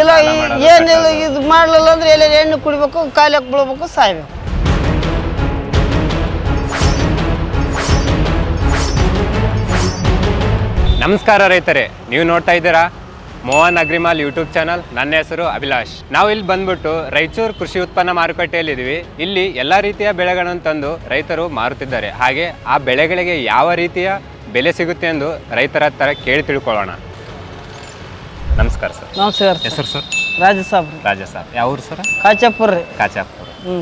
ಇಲ್ಲ ಏನಿಲ್ಲ ಇದು ಮಾಡಲಿಲ್ಲ ಅಂದ್ರೆ ಎಲ್ಲ ಎಣ್ಣೆ ಕುಡಿಬೇಕು ಕಾಲಕ್ಕೆ ಬೀಳ್ಬೇಕು ಸಾಯ್ಬೇಕು. ನಮಸ್ಕಾರ ರೈತರೇ ನೀವು ನೋಡ್ತಾ ಇದ್ದೀರಾ ಮೋಹನ್ ಅಗ್ರಿಮಾಲ್ ಯೂಟ್ಯೂಬ್ ಚಾನಲ್ ನನ್ನ ಹೆಸರು ಅಭಿಲಾಷ್. ನಾವು ಇಲ್ಲಿ ಬಂದ್ಬಿಟ್ಟು ರಾಯಚೂರು ಕೃಷಿ ಉತ್ಪನ್ನ ಮಾರುಕಟ್ಟೆಯಲ್ಲಿ ಇದೀವಿ ಇಲ್ಲಿ ಎಲ್ಲ ರೀತಿಯ ಬೆಳೆಗಳನ್ನು ತಂದು ರೈತರು ಮಾರುತ್ತಿದ್ದಾರೆ. ಹಾಗೆ ಆ ಬೆಳೆಗಳಿಗೆ ಯಾವ ರೀತಿಯ ಬೆಲೆ ಸಿಗುತ್ತೆ ಎಂದು ರೈತರ ಹತ್ರ ಕೇಳಿ ತಿಳ್ಕೊಳ್ಳೋಣ. ನಮಸ್ಕಾರ ಸರ್. ನಮಸ್ಕಾರ ಹೆಸರು ಸರ್? ರಾಜ ಸಾಬ್ರಿ. ರಾಜಾ ಸರ್ ಯಾವ ಊರು ಸರ್? ಕಾಚಾಪುರ ರೀ. ಕಾಚಾಪುರ. ಹ್ಞೂ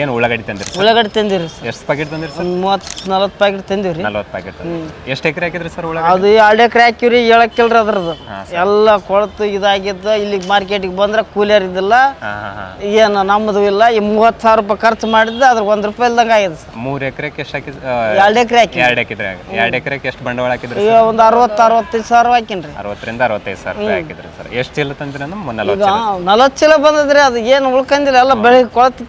ಏನು ಉಳ್ಳಾಗಡ್ಡಿ ತಂದಿರಿ ಉಳ್ಳಾಗಡ್ಡಿ ತಂದಿರಿ ಎಷ್ಟು ಪ್ಯಾಕೆಟ್ ತಂದಿರಿ ಸರ್? ಒಂದು ಮೂವತ್ತು ನಲ್ವತ್ತು ಪ್ಯಾಕೆಟ್ ತಂದಿವ್ರಿ ನಲ್ವತ್ತು ಪ್ಯಾಕೆಟ್ ಎಷ್ಟು ಎಕರೆ ಹಾಕಿದ್ರಿ ಸರ್ ಉಳ್ಳಾಗಡ್ಡಿ? ಅದು ಎರಡು ಎಕರೆ ಹಾಕಿವ್ರಿ ಹೇಳಕ್ಕಿಲ್ರಿ ಅದ್ರದ್ದು. ಎಲ್ಲ ಕೊಳತು ಇದಾಗಿದ್ದು ಇಲ್ಲಿಗೆ ಮಾರ್ಕೆಟಿಗೆ ಬಂದ್ರೆ ಕೂಲಿಯರ್ ಇದ್ದಿಲ್ಲ. ಏನು ನಮ್ಮದು ಇಲ್ಲ ಈ ಮೂವತ್ತು ಸಾವಿರ ರೂಪಾಯಿ ಖರ್ಚು ಮಾಡಿದ್ದು ಅದ್ರ ಒಂದು ರೂಪಾಯಿ ಇಲ್ದಂಗೆ ಆಗಿದೆ ಸರ್. ಮೂರು ಎಕರೆಗೆ ಎಷ್ಟು ಹಾಕಿದ್ ಎರಡು ಎಕರೆ ಹಾಕಿ ಎರಡು ಎಕರೆ ಎರಡು ಎಕರೆಗೆ ಎಷ್ಟು ಬಂಡವಾಳ ಹಾಕಿದ್ರಿ ಈಗ ಒಂದು ಅರವತ್ತು ಅರವತ್ತೈದು ಸಾವಿರ ಹಾಕಿನ್ರಿ. ಅರವತ್ತರಿಂದ ಅರವತ್ತೈದು ಸಾವಿರ ರೂಪಾಯಿ ಹಾಕಿದ್ರಿ ಸರ್. ಎಷ್ಟು ಚೀಲ ತಂದ್ರಿ ನಮ್ಮ ನಲವತ್ತು ಚೀಲ? ಬಂದದ್ರಿ ಅದು ಏನು ಉಳ್ಕಂದಿಲ್ಲ ಎಲ್ಲ ಬೆಳಿಗ್ಗೆ ಕೊಳತು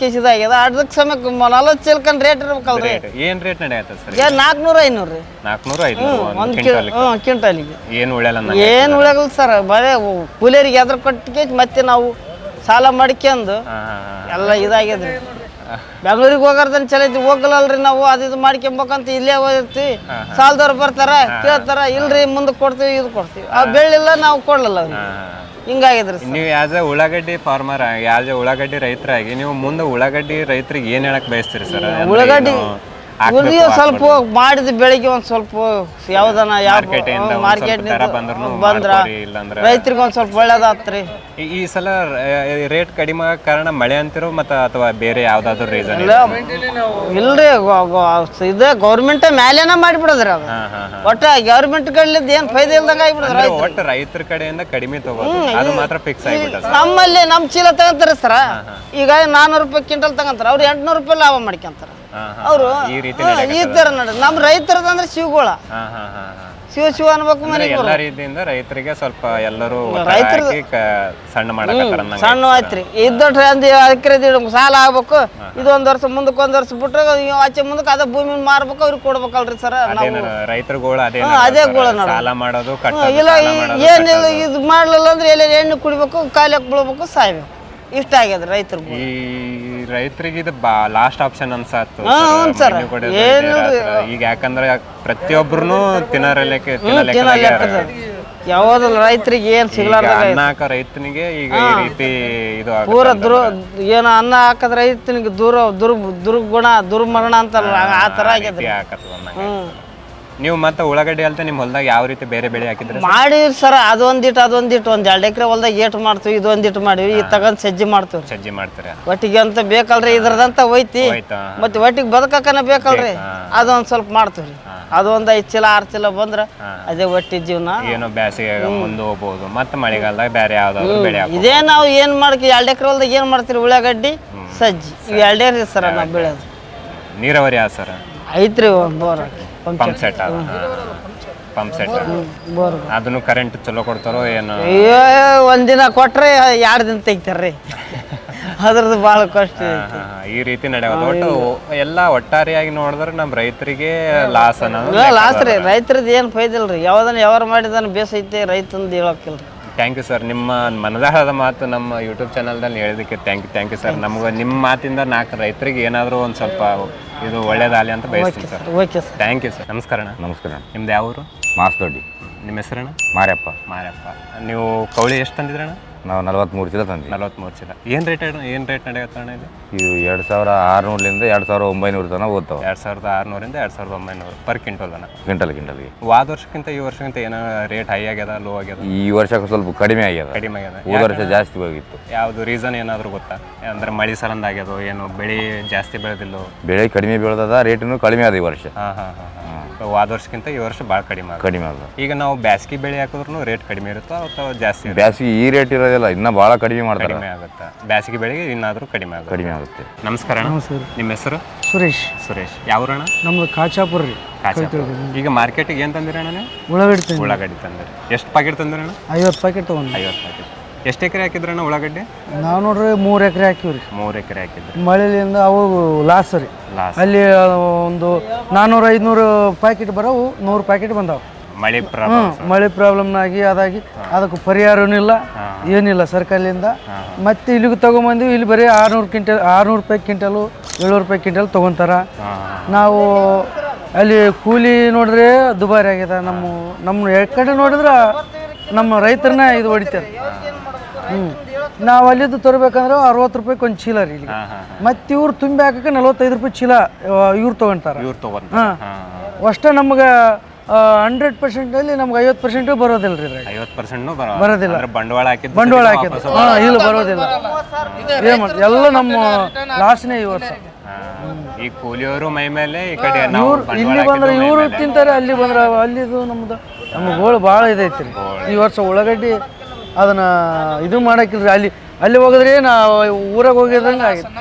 ಕೇಸಿದಾಗ್ಯದ ಅರ್ಧಕ್ಕೆ ಸಮಯಕ್ಕೆ ನಲವತ್ತು ಚೀಲಕಂಡ್ ರೇಟ್ ಇರ್ಬೇಕಲ್ರಿ? ರೇಟ್ ಏನು ರೇಟ್ ನಡೆಯತ್ತ ಸರ್ ನಾಲ್ಕುನೂರು ಐನೂರು ರೀ. ನಾಲ್ಕುನೂರು ಐದುನೂರು ಒಂದು ಒಂದು ಕ್ವಿಂಟಲ್ ಹ್ಞೂ ಕ್ವಿಂಟಲಿಗೆ. ಏನು ಉಳಿಯಲ್ಲ ಏನು ಉಳಿಯಲ್ಲ ಸರ್ ಬರೇ ಕೂಲಿಯರಿಗೆ ಅದ್ರ ಕೊಟ್ಟಿಗೆ ಮತ್ತೆ ನಾವು ಸಾಲ ಮಾಡ್ಕೊಂಡು ಎಲ್ಲ ಇದಾಗ್ಯದ್ರಿ. ಬೆಂಗಳೂರಿಗೆ ಹೋಗಾರ್ದನ್ ಚಲ ಐತಿ ಹೋಗಲ್ಲಲ್ರಿ ನಾವು ಅದು ಇದು ಮಾಡ್ಕೊಂಬಕಂತ ಇಲ್ಲೇ ಹೋಗಿರ್ತಿ ಸಾಲದವ್ರು ಬರ್ತಾರ ಕೇಳ್ತಾರ ಇಲ್ರಿ ಮುಂದಕ್ಕೆ ಕೊಡ್ತೀವಿ ಇದು ಕೊಡ್ತೀವಿ. ಆ ಬೆಳ್ಳಿಲ್ಲ ನಾವು ಕೊಡ್ಲಲ್ಲ ಹಿಂಗಾಗಿದ್ರಿ ನೀವು ಯಾಸ್ ಎ ಉಳ್ಳಾಗಡ್ಡಿ ಫಾರ್ಮರ್ ಯಾಸ್ ಎ ಉಳ್ಳಾಗಡ್ಡಿ ರೈತರಾಗಿ ನೀವು ಮುಂದೆ ಉಳ್ಳಾಗಡ್ಡಿ ರೈತರಿಗೆ ಏನು ಹೇಳಕ್ ಬಯಸ್ತೀರಿ ಸರ್? ಉಳ್ಳಾಗಡ್ಡಿ ಉಳಿಯೋ ಸ್ವಲ್ಪ ಮಾಡಿದ ಬೆಳಿಗ್ಗೆ ಒಂದ್ ಸ್ವಲ್ಪ ಯಾವ್ದನ ಯಾವ ಮಾರ್ಕೆಟ್ ದರ ಬಂದ್ರೂ ರೈತರಿಗೆ ಒಂದ್ ಸ್ವಲ್ಪ ಒಳ್ಳೇದಾತ್ರಿ. ಈ- ಸಲ ರೇಟ್ ಕಡಿಮೆ ಕಾರಣ ಮಳೆ ಅಂತಿರೋ ಮತ್ತೆ ಅಥವಾ ಬೇರೆ ಯಾವ್ದಾದ್ರು ರೀಸನ್ ಇಲ್ರಿ ಇದ ಗೌರ್ಮೆಂಟ್ ಮ್ಯಾಲೇನ ಮಾಡಿಬಿಡೋದ್ರಿ ಅದು. ಒಟ್ಟ ಗೌರ್ಮೆಂಟ್ ಕಡ್ಲಿದ್ದು ಏನ್ ಫೈದೆ ಇಲ್ದಂಗ ಆಗಿಬಿಡೋದ್ರ ಒಟ್ಟು ರೈತರ ಕಡೆಯಿಂದ ಕಡಿಮೆ ತಗೋದು. ಅದು ಮಾತ್ರ ಫಿಕ್ಸ್ ಆಗಿಬಿಟ್ಟ ನಮ್ಮಲ್ಲಿ ನಮ್ಮ ಚೀಲ ತಗಂತಾರ ಸರ. ಈಗ ನಾನೂರು ರೂಪಾಯಿ ಕ್ವಿಂಟಲ್ ತಗಂತಾರ. ಅವ್ರು ಎಂಟ್ನೂರು ರೂಪಾಯಿ ಲಾಭ ಮಾಡ್ಕೊಂತಾರ. ಅವರು ಈ ನಮ್ ನಡ ನಮ್ಮ ರೈತರದಂದ್ರೆ ಶಿವಗೋಳ. ಶಿವ ಶಿವ ಅನ್ಬೇಕು ಅಂದ್ರೆ ಮನೆಗೆ ಎಲ್ಲಾ ರೀತಿಯಿಂದ ರೈತರಿಗೆ ಸ್ವಲ್ಪ ಎಲ್ಲರೂ ರೈತರು ಸಣ್ಣ ಮಾಡಕತ್ತಾರ ಸಣ್ಣ ಆಯ್ತ್ರಿ. ಇದ್ದಟ್ರೆ ಒಂದು ಎಕರೆ ಸಾಲ ಆಗ್ಬೇಕು. ಇದೊಂದು ವರ್ಷ ಮುಂದಕ್ಕೆ ಒಂದು ವರ್ಷ ಬಿಟ್ರೆ ಆಚೆ ಮುಂದಕ್ಕೆ ಅದ ಭೂಮಿ ಮಾರ್ಬೇಕು ಅವ್ರಿಗೆ ಕೊಡ್ಬೇಕಲ್ರಿ ಸರ್. ರೈತರುಗಳು ಅದೇ ಅದೇ ಗೋಳ. ಸಾಲ ಮಾಡೋದು ಇಲ್ಲ ಏನಿಲ್ಲ ಇದು ಮಾಡ್ಲಿಲ್ಲ ಅಂದ್ರೆ ಎಲ್ಲ ಎಣ್ಣೆ ಕುಡಿಬೇಕು ಕಾಲಕ್ಕೆ ಬೀಳ್ಬೇಕು ಸಾಯ್ಬೇಕು. ಇಷ್ಟ ಆಗ್ಯದ ರೈತರಿಗೆ ಈ ರೈತರಿಗೆ ಇದು ಬಾ ಲಾಸ್ಟ್ ಆಪ್ಷನ್ ಅನ್ಸತ್ತು ಹಾ, ಹೌದ್ sir. ಏನಿಲ್ರಿ. ಈಗ ಯಾಕಂದ್ರೆ ಪ್ರತಿಯೊಬ್ಬರು ತಿನ್ನರಲಿಕ್ಕೆ ಯಾವ್ದಲ್ಲ ರೈತರಿಗೆ ಏನು ಸಿಗ್ಲಾರ್ದ ಅನ್ನ ಹಾಕೋ ರೈತನಿಗೆ ಈಗ ಈ ರೀತಿ ಇದು ಆಗುತ್ತೆ ಪೂರ ದುರ್ ಏನು ಅನ್ನ ಹಾಕದ ರೈತನಿಗೆ ದೂರ ದುರ್ ದುರ್ಗುಣ ದುರ್ಮರಣ ಅಂತಲ್ಲ ಆ ತರ ಆಗ್ಯದ. ರೀತಿ ಹಾಕತ್ತದ ಅನ್ನಂಗೆ. ನೀವು ಮತ್ತೆ ಉಳ್ಳಾಗಡ್ಡಿ ಅಲ್ತ ನಿಮ್ಮ ಹೊಲದಾಗ ಯಾವ ರೀತಿ ಬೇರೆ ಬೆಳೆ ಹಾಕಿದ್ರೆ ಮಾಡಿವಿ ಸರ್ ಅದೊಂದಿಟ್ಟು ಅದೊಂದಿಟ್ಟು ಒಂದು ಎರಡು ಎಕರೆ ಹೊಲ್ದಾಗ ಏಟ್ ಮಾಡ್ತೀವಿ ಇದೊಂದಿಟ್ಟು ಮಾಡಿವಿ ಈ ತಗೊಂಡ್ ಸಜ್ಜಿ ಮಾಡ್ತೀವಿ ಸಜ್ಜಿ ಮಾಡ್ತಾರೆ? ಒಟ್ಟಿಗೆ ಅಂತ ಬೇಕಲ್ರಿ ಇದ್ರದಂತ ಹೋಯ್ತಿ. ಹೋಯ್ತಾ? ಮತ್ತೆ ಒಟ್ಟಿಗೆ ಬದುಕಕ್ಕನ ಬೇಕಲ್ರಿ. ಅದೊಂದು ಸ್ವಲ್ಪ ಮಾಡ್ತೀವಿ ಅದೊಂದು ಐದು ಚೀಲ ಆರು ಚೀಲ ಬಂದ್ರ ಅದೇ ಒಟ್ಟಿ ಜೀವನ. ಏನೋ ಬೇಸಿಗೆ ಮುಂದೆ ಹೋಗ್ಬೋದು. ಮತ್ತೆ ಮಳೆಗಾಲದಾಗ ಬೇರೆ ಯಾವ್ದಾದ್ರು ಬೆಳೆ ಹಾಕ್ಬೋದು. ಇದೇ ನಾವು ಏನ್ ಮಾಡ್ಕಿ ಎರಡು ಎಕರೆ ಹೊಲ್ದಾಗ ಏನ್ ಮಾಡ್ತೀರಿ ಉಳ್ಳಾಗಡ್ಡಿ ಸಜ್ಜಿ. ಇವು ಎರಡೇ ರೀ ಸರ್ ನಾವು ಬೆಳೆಯೋದು. ನೀರಾವರಿ ಆ ಸರ್? ಐತ್ರಿ ಒಂದ್ bore pump pump set pump set ಅದನ್ನು ಕರೆಂಟ್ ಚಲೋ ಕೊಡ್ತಾರೋ ಏನು. ಏ ಒಂದಿನ ಕೊಟ್ರೆ ಎರಡು ದಿನ ತೆಗಿತಾರ್ರಿ. ಅದ್ರದ್ದು ಭಾಳ ಕಷ್ಟ. ಈ ರೀತಿ ನಡೆಯೋದು. ಒಟ್ಟು ಎಲ್ಲ ಒಟ್ಟಾರೆಯಾಗಿ ನೋಡಿದ್ರೆ ನಮ್ಮ ರೈತರಿಗೆ ಲಾಸ್ ಅನ್ನೋದು ಲಾಸ್ ರೀ. ರೈತರದ್ದು ಏನು ರೀ ಯಾವ್ದನ್ನ ಯಾವಾರ ಮಾಡಿದಾನ ಬೇಸೈತೆ ರೈತಂದು ಹೇಳೋಕಿಲ್ರಿ ಥ್ಯಾಂಕ್ ಯು ಸರ್. ನಿಮ್ಮ ಮನದಾಳದ ಮಾತು ನಮ್ಮ ಯೂಟ್ಯೂಬ್ ಚಾನಲ್ದಲ್ಲಿ ಹೇಳಿದಕ್ಕೆ thank you thank you sir. ನಮ್ಗೆ ನಿಮ್ಮ ಮಾತಿಂದ ನಾಲ್ಕು ರೈತರಿಗೆ ಏನಾದರೂ ಒಂದು ಸ್ವಲ್ಪ ಇದು ಒಳ್ಳೇದಾಗಲಿ ಅಂತ ಬಯಸ್ತೀನಿ sir. Okay sir thank you sir. ನಮಸ್ಕಾರ ಅಣ್ಣ. ನಮಸ್ಕಾರ. ನಿಮ್ದು ಯಾವ ಊರು? ಮಾಸ್ದೊಡ್ಡಿ. ನಿಮ್ಮ ಹೆಸರಣ್ಣ? ಮಾರ್ಯಪ್ಪ ಮಾರಪ್ಪ. ನೀವು ಕೌಳಿ ಎಷ್ಟು ತಂದಿದ್ರಣ್ಣ ನಾವು ನಲವತ್ತ್ಮೂರು ಚೀಲ ತಂದ್ವಿ ನಲವತ್ತ್ಮೂರು ಚೀಲ ಏನು ರೇಟ್ ಏನು ರೇಟ್ ನಡೆಯುತ್ತೆ ಇಲ್ಲಿ ಇದು? ಇವು ಎರಡು ಸಾವಿರ ಆರುನೂರಲಿಂದ ಎರಡು ಸಾವಿರ ಒಂಬೈನೂರು ತನಕ ಓದ್ತಾವೆ. ಎರಡು ಸಾವಿರದ ಆರುನೂರಿಂದ ಎರಡು ಸಾವಿರದ ಒಂಬೈನೂರು ಪರ್ ಕ್ವಿಂಟಲ್ ತನ ಕ್ವಿಂಟಲ್ ಕ್ವಿಂಟಲ್ಗೆ ವಾದ ವರ್ಷಕ್ಕಿಂತ ಈ ವರ್ಷಕ್ಕಿಂತ ಏನೋ ರೇಟ್ ಹೈ ಆಗ್ಯದ ಲೋ ಆಗ್ಯದ? ಈ ವರ್ಷಕ್ಕೆ ಸ್ವಲ್ಪ ಕಡಿಮೆ ಆಗ್ಯದ. ಕಡಿಮೆ ಆಗ್ಯದ. ಈ ವರ್ಷ ಜಾಸ್ತಿ ಹೋಗಿತ್ತು. ಯಾವುದು ರೀಸನ್ ಏನಾದರೂ ಗೊತ್ತಾ? ಅಂದ್ರೆ ಮಳೆ ಸಲಂದ ಆಗ್ಯದೋ ಏನು ಬೆಳೆ ಜಾಸ್ತಿ ಬೆಳೆದಿಲ್ಲೋ? ಬೆಳೆ ಕಡಿಮೆ ಬೆಳೆದದ ರೇಟನ್ನು ಕಡಿಮೆ ಆದ ಈ ವರ್ಷ. ಹಾಂ ಹಾಂ ಹಾಂ. ಹಾಂ ವಾದ ವರ್ಷಕ್ಕಿಂತ ಈ ವರ್ಷ ಭಾಳ ಕಡಿಮೆ ಕಡಿಮೆ ಅದ ಈಗ ನಾವು ಬ್ಯಾಸಗಿ ಬೆಳೆ ಹಾಕಿದ್ರು ರೇಟ್ ಕಡಿಮೆ ಇರುತ್ತೋ ಅಥವಾ ಜಾಸ್ತಿ ಇರುತ್ತೋ? ಬ್ಯಾಸಿಗೆ ಈ ರೇಟ್ ಇರೋದಿಲ್ಲ ಇನ್ನೂ ಭಾಳ ಕಡಿಮೆ ಮಾಡ್ತಾರೆ. ಕಡಿಮೆ ಆಗುತ್ತೆ? ಬ್ಯಾಸಗಿ ಬೆಳೆಗೆ ಇನ್ನಾದರೂ ಕಡಿಮೆ ಆಗುತ್ತೆ. ಕಡಿಮೆ ಆಗುತ್ತೆ. ನಮಸ್ಕಾರ ಅಣ್ಣ. ನಿಮ್ಮ ಹೆಸರು? ಸುರೇಶ್. ಸುರೇಶ್. ಯಾವ್ರಣ ನಮ್ದು ಕಾಚಾಪುರ ರೀ. ಕಾಚಾಪುರ. ಈಗ ಮಾರ್ಕೆಟಿಗೆ ಏನು ತಂದಿರಣ್ಣ ನೀವು? ಉಳ್ಳಾಗಡ್ಡಿ ತಂದು ಉಳ್ಳಾಗಡ್ಡಿ ತಂದಿರಿ. ಎಷ್ಟು ಪ್ಯಾಕೆಟ್ ತಂದಿರಣ್ಣ ಐವತ್ತು ಪ್ಯಾಕೆಟ್ ತೊಗೊಂಡು ಐವತ್ತು ಪ್ಯಾಕೆಟ್ ಎಷ್ಟು ಎಕರೆ ಹಾಕಿದ್ರಣ್ಣ ಉಳ್ಳಾಗಡ್ಡೆ? ನಾವು ನೋಡ್ರಿ ಮೂರು ಎಕರೆ ಹಾಕಿವ್ರಿ. ಮೂರು ಎಕರೆ ಹಾಕಿದ್ರಿ. ಮಳೆಯಿಂದ ಅವು ಲಾಸ್ ರೀ. ಅಲ್ಲಿ ಒಂದು ನಾನ್ನೂರು ಐದುನೂರು ಪ್ಯಾಕೆಟ್ ಬರೋವು ನೂರು ಪ್ಯಾಕೆಟ್ ಬಂದಾವ. ಮಳೆ ಪ್ರಾಬ್ಲಮ್ ಹ್ಮ್ ಮಳೆ ಪ್ರಾಬ್ಲಮ್ನಾಗಿ ಅದಾಗಿ ಅದಕ್ಕೆ ಪರಿಹಾರನೂ ಇಲ್ಲ ಏನಿಲ್ಲ ಸರ್ಕಾರದಿಂದ. ಮತ್ತೆ ಇಲ್ಲಿಗೆ ತಗೊಂಬಂದಿವಿ ಇಲ್ಲಿ ಬರೀ ಆರ್ನೂರು ಕ್ವಿಂಟಲ್ ಆರ್ನೂರು ರೂಪಾಯಿ ಕ್ವಿಂಟಲು ಏಳ್ನೂರು ರೂಪಾಯಿ ಕ್ವಿಂಟಲ್ ತೊಗೊತಾರ. ನಾವು ಅಲ್ಲಿ ಕೂಲಿ ನೋಡಿದ್ರೆ ದುಬಾರಿ ಆಗಿದೆ ನಮ್ಮ ನಮ್ಮ ಕಡೆ ನೋಡಿದ್ರೆ ನಮ್ಮ ರೈತರನ್ನ ಇದು ಹೊಡಿತಾರೆ. ನಾವು ಅಲ್ಲಿದ್ದು ತರಬೇಕಂದ್ರೆ ಅರವತ್ತು ರೂಪಾಯಿಗೆ ಒಂದು ಚೀಲ ರೀ ಇಲ್ಲಿ ಮತ್ತೆ ಇವ್ರು ತುಂಬಿ ಹಾಕಕ್ಕೆ ನಲವತ್ತೈದು ರೂಪಾಯಿ ಚೀಲ ಇವ್ರು ತೊಗೊಂತಾರೆ. ಇವ್ರು ತಗೊಂತ ಅಷ್ಟೇ ನಮ್ಗೆ ಹಂಡ್ರೆಡ್ ಪರ್ಸೆಂಟಲ್ಲಿ ನಮ್ಗೆ ಐವತ್ತು ಪರ್ಸೆಂಟ್ ಬರೋದಿಲ್ಲ ರೀ ಐವತ್ತು ಪರ್ಸೆಂಟ್ನು ಬರೋ ಬರೋದಿಲ್ಲ. ಬಂಡವಾಳ ಹಾಕಿದ್ದು ಬಂಡವಾಳ ಹಾಕಿದ್ದು. ಹಾಂ ಇಲ್ಲ ಬರೋದಿಲ್ಲ. ಏನು ಎಲ್ಲ ನಮ್ಮ ಲಾಸ್ನೇ ಈ ವರ್ಷ. ಈ ಕೂಲಿಯವರು ಮೈ ಮೇಲೆ ಈ ಕಡೆ ಇಲ್ಲಿ ಬಂದ್ರೆ ಇವರು. ತಿಂತಾರೆ ಅಲ್ಲಿ ಬಂದ್ರೆ ಅಲ್ಲಿದು ನಮ್ದು ನಮ್ಮ ಗೋಳು ಭಾಳ ಇದೈತಿ ಈ ವರ್ಷ ಉಳ್ಳಾಗಡ್ಡಿ ಅದನ್ನ ಇದು ಮಾಡಕ್ಕಿಲ್ರಿ. ಅಲ್ಲಿ ಅಲ್ಲಿ ಹೋಗಿದ್ರೆ ನಾವು ಊರಾಗ ಹೋಗಿದಂಗೆ ಆಗಿತ್ತು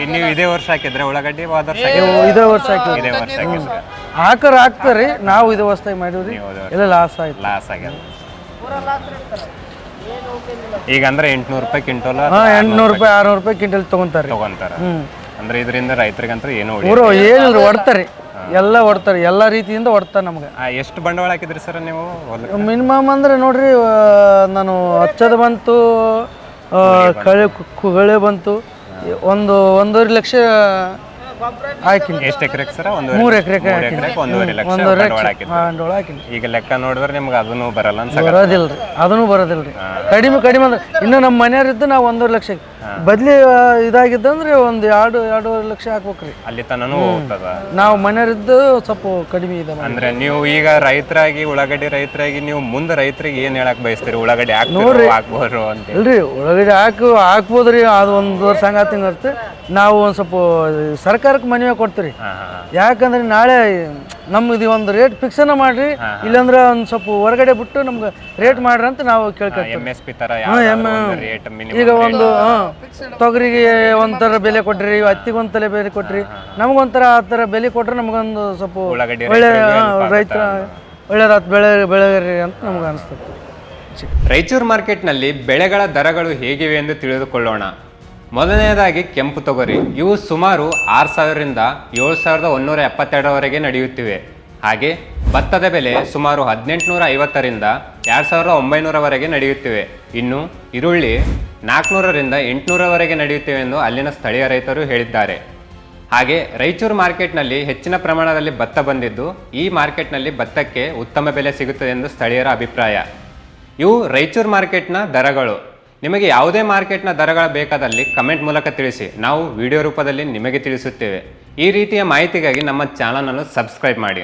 ಈಗ ನೀವು ಇದೇ ವರ್ಷ ಹಾಕಿದ್ರೆ ಉಳ್ಳಾಗಡ್ಡಿ ಹೋದ ವರ್ಷ ಇವು ಇದೇ ವರ್ಷ ಹಾಕಿವಿ ಇದೇ ವರ್ಷ ಹಾಕಿದ್ರೆ. ಹಾಕರ್ ಹಾಕ್ತಾರೆ ನಾವು ಇದು ವರ್ಷದಾಗ ಮಾಡಿವ್ರಿ. ನೀವು ಹೋದ ಎಲ್ಲ ಲಾಸ್ ಆಯ್ತು. ಲಾಸ್ ಆಗ್ಯದ. ಈಗ ಅಂದ್ರೆ ಎಂಟ್ನೂರು ರೂಪಾಯಿ ಕ್ವಿಂಟಲ್ ಹಾಂ ಎಂಟ್ನೂರು ರೂಪಾಯಿ ಆರ್ನೂರು ರೂಪಾಯಿ ಕ್ವಿಂಟಲ್ ತೊಗೊಂತಾರೆ. ತಗೊಂತಾರ. ಹ್ಞೂ ಅಂದ್ರೆ ಇದರಿಂದ ರೈತರಿಗಂತೂ ಏನು ಉಳಿ ಊರು ಏನಿಲ್ಲ ಹೊಡ್ತಾರೆ ಎಲ್ಲ ಹೊಡ್ತಾರೆ ಎಲ್ಲ ರೀತಿಯಿಂದ ಹೊಡ್ತಾರೆ ನಮ್ಗೆ ಎಷ್ಟು ಬಂಡವಾಳ ಹಾಕಿದ್ರಿ ಸರ್ ನೀವು ಹೊಲಕ್ಕೆ? ಮಿನಿಮಮ್ ಅಂದ್ರೆ ನೋಡ್ರಿ ಆ, ನಾನು ಹಚ್ಚದ ಬಂತು ಆ, ಕಳೆ ಕು- ಕು- ಕಳೆ ಬಂತು ಒಂದು ಒಂದೂವರೆ ಲಕ್ಷ ಹಾಕಿನಿ ಎಷ್ಟು ಎಕರೆಗೆ ಸರ್? ಒಂದು ಮೂರು ಎಕರೆಗೆ ಹಾಕಿನಿ ಒಂದೂವರೆ ಲಕ್ಷ ಒಂದೂವರೆ ಬಂಡವಾಳ ಲಕ್ಷ. ಹಾಕಿದ್ರಿ ಬಂಡವಾಳ ಹಾಕಿನಿ ಈಗ ಲೆಕ್ಕ ನೋಡಿದ್ರೆ ನಿಮ್ಗೆ ಅದನ್ನು ಬರಲ್ಲ ಅಂತ ಬರೋದಿಲ್ಲ ರೀ ಅದನ್ನು ಬರೋದಿಲ್ಲ ರೀ ಕಡಿಮೆ ಕಡಿಮೆ ಅಂದ್ರೆ ಇನ್ನು ನಮ್ಮ ಮನೆಯವರಿದ್ದು ನಾವು ಒಂದೂವರೆ ಲಕ್ಷ ಬದ್ಲಿ ಇದಾಗಿದ್ದಂದ್ರೆ ಒಂದು ಎರಡು ಎರಡೂವರೆ ಲಕ್ಷ ಹಾಕ್ಬೇಕು ರೀ ಅಲ್ಲಿ ತನೂ ಹೋಗ್ತದ? ನಾವು ಮನೆಯವರಿದ್ದು ಸ್ವಲ್ಪ ಕಡಿಮೆ ಇದೆ. ಅಂದ್ರೆ ನೀವು ಈಗ ರೈತರಾಗಿ ಉಳ್ಳಾಗಡ್ಡಿ ರೈತರಾಗಿ ನೀವು ಮುಂದೆ ರೈತರಿಗೆ ಏನ್ ಹೇಳಕ್ ಬಯಸ್ತೀರಿ? ಉಳ್ಳಾಗಡ್ಡಿ ನೋಡ್ರಿ. ಹಾಕ್ಬೋದು ಅಂತ ಇಲ್ರಿ ಉಳ್ಳಾಗಡ್ಡಿ ಹಾಕು ಹಾಕ್ಬೋದ್ರಿ. ಅದು ಒಂದು ವರ್ಷ ಹಂಗಾತ್ ಹಿಂಗತ್ತೆ ನಾವು ಒಂದು ಸ್ವಲ್ಪ ಸರ್ಕಾರಕ್ಕೆ ಮನವಿ ಕೊಡ್ತೀರಿ. ಯಾಕಂದ್ರೆ ನಾಳೆ ನಮ್ದು ಒಂದು ರೇಟ್ ಫಿಕ್ಸನ ಮಾಡ್ರಿ ಇಲ್ಲಾಂದ್ರೆ ಒಂದು ಸ್ವಲ್ಪ ಹೊರಗಡೆ ಬಿಟ್ಟು ನಮ್ಗೆ ರೇಟ್ ಮಾಡ್ರಿ ಅಂತ ನಾವು ಕೇಳ್ಕೊತೀವಿ ಎಂ ಎಸ್ ಪಿ ತರ ರೇಟ್ ಈಗ ಒಂದು ಹಾಂ ತೊಗರಿಗೆ ಒಂಥರ ಬೆಲೆ ಕೊಟ್ರಿ ಹತ್ತಿಗೆ ಒಂಥರ ಬೆಲೆ ಕೊಟ್ರಿ ನಮಗೊಂಥರ ಆ ಥರ ಬೆಲೆ ಕೊಟ್ರೆ ನಮಗೊಂದು ಸ್ವಲ್ಪ ಒಳ್ಳೆ ರೈತರ ಒಳ್ಳೇದಾತ್ ಬೆಳೆ ಬೆಳೆರಿ ಅಂತ ನಮ್ಗೆ ಅನಿಸ್ತದೆ ರಾಯಚೂರು ಮಾರ್ಕೆಟ್ನಲ್ಲಿ ಬೆಳೆಗಳ ದರಗಳು ಹೇಗಿವೆ ಎಂದು ತಿಳಿದುಕೊಳ್ಳೋಣ. ಮೊದಲನೆಯದಾಗಿ ಕೆಂಪು ತೊಗರಿ. ಇವು ಸುಮಾರು ಆರು ಸಾವಿರದಿಂದ ಏಳು ಸಾವಿರದ ಒಂದೂರ ಎಪ್ಪತ್ತೆರಡರವರೆಗೆ ನಡೆಯುತ್ತಿವೆ. ಹಾಗೆ ಭತ್ತದ ಬೆಲೆ ಸುಮಾರು ಹದಿನೆಂಟುನೂರ ಐವತ್ತರಿಂದ ಎರಡು ಸಾವಿರದ ಒಂಬೈನೂರವರೆಗೆ ನಡೆಯುತ್ತಿವೆ. ಇನ್ನು ಈರುಳ್ಳಿ ನಾಲ್ಕುನೂರರಿಂದ ಎಂಟುನೂರವರೆಗೆ ನಡೆಯುತ್ತಿವೆ ಎಂದು ಅಲ್ಲಿನ ಸ್ಥಳೀಯ ರೈತರು ಹೇಳಿದ್ದಾರೆ. ಹಾಗೆ ರಾಯಚೂರು ಮಾರ್ಕೆಟ್ನಲ್ಲಿ ಹೆಚ್ಚಿನ ಪ್ರಮಾಣದಲ್ಲಿ ಭತ್ತ ಬಂದಿದ್ದು, ಈ ಮಾರ್ಕೆಟ್ನಲ್ಲಿ ಭತ್ತಕ್ಕೆ ಉತ್ತಮ ಬೆಲೆ ಸಿಗುತ್ತದೆ ಎಂದು ಸ್ಥಳೀಯರ ಅಭಿಪ್ರಾಯ. ಇವು ರಾಯಚೂರು ಮಾರ್ಕೆಟ್ನ ದರಗಳು. ನಿಮಗೆ ಯಾವುದೇ ಮಾರ್ಕೆಟ್ನ ದರಗಳ ಬೇಕಾದಲ್ಲಿ ಕಮೆಂಟ್ ಮೂಲಕ ತಿಳಿಸಿ. ನಾವು ವಿಡಿಯೋ ರೂಪದಲ್ಲಿ ನಿಮಗೆ ತಿಳಿಸುತ್ತೇವೆ. ಈ ರೀತಿಯ ಮಾಹಿತಿಗಾಗಿ ನಮ್ಮ ಚಾನಲನ್ನು ಸಬ್ಸ್ಕ್ರೈಬ್ ಮಾಡಿ.